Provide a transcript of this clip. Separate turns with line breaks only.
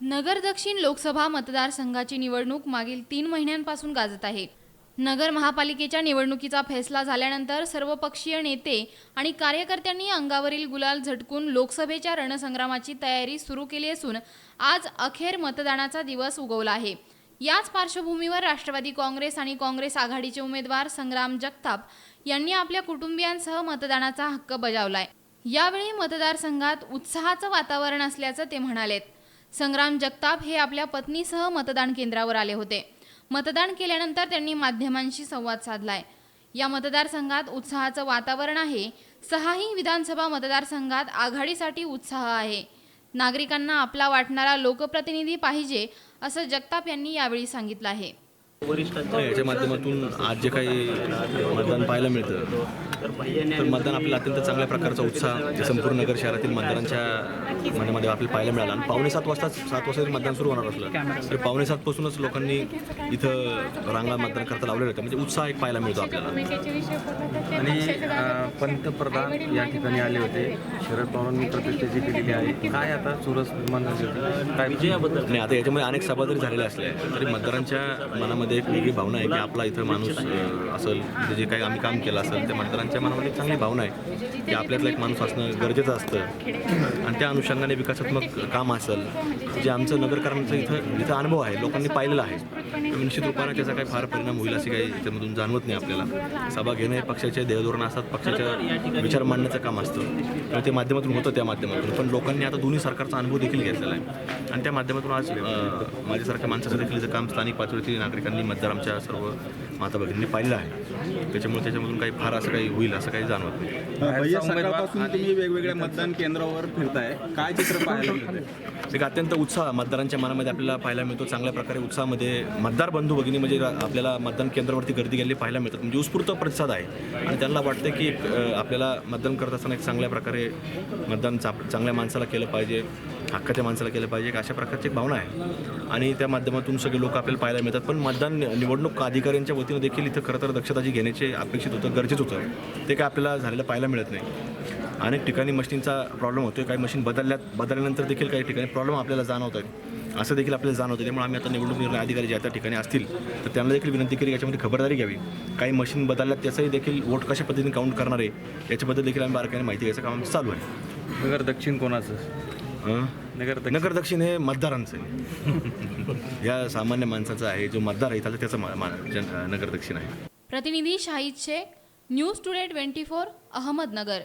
नगर दक्षिण लोकसभा मतदारसंघाची निवडणूक मागील तीन महिन्यांपासून गाजत आहे. नगर महापालिकेच्या निवडणुकीचा फैसला झाल्यानंतर सर्वपक्षीय नेते आणि कार्यकर्त्यांनी अंगावरील गुलाल झटकून लोकसभेच्या रणसंग्रामाची तयारी सुरू केली असून आज अखेर मतदानाचा दिवस उगवला आहे. याच पार्श्वभूमीवर राष्ट्रवादी काँग्रेस आणि काँग्रेस आघाडीचे उमेदवार संग्राम जगताप यांनी आपल्या कुटुंबियांसह मतदानाचा हक्क बजावलाय. यावेळी मतदारसंघात उत्साहाचं वातावरण असल्याचं ते म्हणालेत. संग्राम जगताप हे आपल्या पत्नीसह मतदान केंद्रावर आले होते. मतदान केल्यानंतर त्यांनी माध्यमांशी संवाद साधलाय. या मतदारसंघात उत्साहाचं वातावरण आहे. सहाही विधानसभा मतदारसंघात आघाडीसाठी उत्साह आहे. नागरिकांना आपला वाटणारा लोकप्रतिनिधी पाहिजे असं जगताप यांनी यावेळी सांगितलं आहे.
याच्या माध्यमातून आज जे काही मतदान पाहायला मिळतं तर मतदान आपल्याला अत्यंत चांगल्या प्रकारचा उत्साह जे संपूर्ण नगर शहरातील मतदारांच्या मनामध्ये आपल्याला पाहायला मिळाला. आणि पावणे सात वाजता सात वाजता जरी मतदान सुरू होणार असलं तर पावणे सातपासूनच लोकांनी इथं रांगा मतदान करता लावलेलं होतं म्हणजे उत्साह एक पाहायला मिळतो आपल्याला.
आणि पंतप्रधान या ठिकाणी आले होते. शरद पवारांनी प्रतिष्ठेची केलेली आहे काय आता चुरस निर्माण झाली काय? विजयाबद्दल
नाही आता याच्यामध्ये अनेक सभा जरी झालेल्या असल्या तरी मतदारांच्या मनामध्ये एक वेगळी भावना आहे की आपला इथं माणूस असेल म्हणजे जे काही आम्ही काम केलं असेल त्या मतदारांच्या मनामध्ये एक चांगली भावना आहे की आपल्यातला एक माणूस असणं गरजेचं असतं. आणि त्या अनुषंगाने विकासात्मक काम असेल जे आमचं नगरकरांचं इथं इथं अनुभव आहे लोकांनी पाहिलेला आहे. निश्चित रूपाने त्याचा काही फार परिणाम होईल असे काही याच्यामधून जाणवत नाही आपल्याला. सभा घेणं हे पक्षाचे देहधोरण असतात पक्षाच्या विचार मांडण्याचं काम असतं. आणि ते माध्यमातून होतं त्या माध्यमातून पण लोकांनी आता दोन्ही सरकारचा अनुभव देखील घेतलेला आहे. आणि त्या माध्यमातून आज माझ्यासारख्या माणसाचं देखील इथं काम स्थानिक पातळीतील नागरिकांनी मतदार आमच्या सर्व माता भगिनींनी पाहिलं आहे. त्याच्यामुळे त्याच्यामधून काही फार असं काही होईल असं काही जाणवत नाही.
सकाळपासून तुम्ही वेगवेगळ्या मतदान केंद्रावर फिरताय. काय चित्र मिळते
एक अत्यंत उत्साह मतदारांच्या मनामध्ये आपल्याला पाहायला मिळतो. चांगल्या प्रकारे उत्साहामध्ये मतदार बंधू भगिनी म्हणजे आपल्याला मतदान केंद्रावरती गर्दी गेलेली पाहायला मिळतात. म्हणजे उत्स्फूर्त प्रतिसाद आहे. आणि त्यांना वाटतं की एक, आपल्याला मतदान करत असताना एक चांगल्या प्रकारे मतदान चा- चांगल्या माणसाला केलं पाहिजे. हक्काच्या माणसाला केलं पाहिजे. अशा प्रकारची एक भावना आहे. आणि त्या माध्यमातून सगळे लोक आपल्याला पाहायला मिळतात. पण मतदान निवडणूक अधिकाऱ्यांच्या वतीनं देखील इथं खरं तर दक्षता जी घेण्याचे अपेक्षित होतं गरजेचं होतं. ते काय आपल्याला झालेलं पाहायला मिळत नाही. अनेक ठिकाणी मशीनचा प्रॉब्लेम होतोय काही मशीन बदलल्यात बदलल्यानंतर देखील काही ठिकाणी प्रॉब्लेम आपल्याला जाणवत आहेत असं देखील आपल्याला जाणवतं त्यामुळे आम्ही आता निवडणूक निर्णय अधिकारी ज्या त्या ठिकाणी असतील तर त्यांना देखील विनंती केली याच्यामध्ये खबरदारी घ्यावी. काही मशीन बदलल्यात त्याचंही देखील वोट कशा पद्धतीने काउंट करणार आहे याच्याबद्दल देखील आम्ही बारकाईने माहिती घ्यायचं काम चालू आहे.
नगर दक्षिण कोणाचं? नगर दक्षिण.
नगर दक्षिण हे मतदारांचं आहे. या सामान्य माणसाचं आहे जो मतदार आहे त्याचं त्याचं मा- मा- जन नगर दक्षिण आहे.
प्रतिनिधी Shahid Shaikh news today twenty four Ahmednagar.